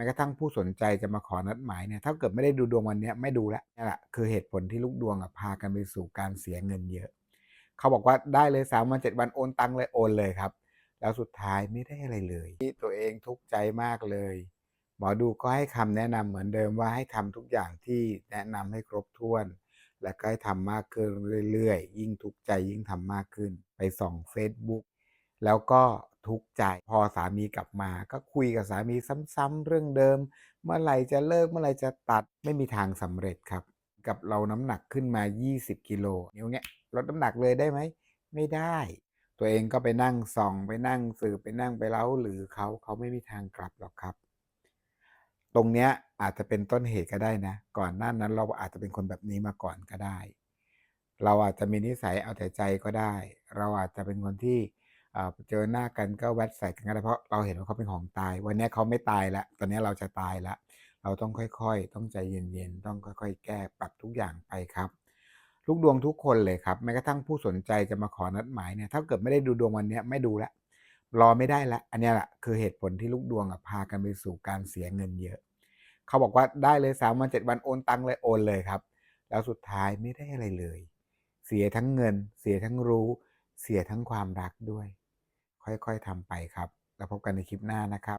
ม้กระทั่งผู้สนใจจะมาขอนัดหมายเนี่ยถ้าเกิดไม่ได้ดูดวงวันนี้ไม่ดูแล้วนี่แหละคือเหตุผลที่ลูกดวงพากันไปสู่การเสียเงินเยอะ เขาบอกว่าได้เลยสามวันเจ็ดวันโอนตังค์เลยโอนเลยครับ แล้วสุดท้ายไม่ได้อะไรเลยที่ตัวเองทุกข์ใจมากเลย หมอดูก็ให้คำแนะนำเหมือนเดิมว่าให้ทำทุกอย่างที่แนะนำให้ครบถ้วน และก็ให้ทำมากขึ้นเรื่อยๆ ยิ่งทุกข์ใจยิ่งทำมากขึ้น ไปส่อง Facebook แล้วก็ ทุกข์ใจ พอสามีกลับมา ก็คุยกับสามีซ้ำๆเรื่องเดิม เมื่อไหร่จะเลิกเมื่อไหร่จะตัดไม่มีทางสำเร็จครับ กับเราน้ำหนักขึ้นมา 20 กิโลนิ้วเงี้ยลดน้ำหนักเลยได้ไหมไม่ได้ ตัวเองก็ไปนั่งส่องไปนั่งสืบไปนั่งไปเล้าหรือเขาเขาไม่มีทางกลับหรอกครับ ตรงเนี้ยอาจจะเป็นต้นเหตุก็ได้นะ ก่อนหน้านั้นเราอาจจะเป็นคนแบบนี้มาก่อนก็ได้ เราอาจจะมีนิสัยเอาแต่ใจก็ได้ เราอาจจะเป็นคนที่ เจอหน้ากันก็แวดใส่กันก็ได้เพราะเราเห็นว่าเขาเป็นของตาย วันนี้เขาไม่ตายแล้วตอนนี้เราจะตายแล้วเราต้องค่อยๆ ต้องใจเย็นๆ ต้องค่อยๆ แก้ปรับทุกอย่างไปครับ ลูกดวงทุกคนเลยครับแม้กระทั่งผู้สนใจจะมาขอนัดหมายเนี่ยถ้าเกิดไม่ได้ดูดวงวันนี้ไม่ดูล้วรอไม่ได้ล้วอันนี้แหละคือเหตุผลที่ลูกดวงพากันไปสู่การเสียเงินเยอะ เขาบอกว่าได้เลยสามวันเจ็ดวันโอนตังเลยโอนเลยครับ แล้วสุดท้ายไม่ได้อะไรเลย เสียทั้งเงิน เสียทั้งรู้ เสียทั้งความรักด้วย ค่อยๆทำไปครับ แล้วพบกันในคลิปหน้านะครับ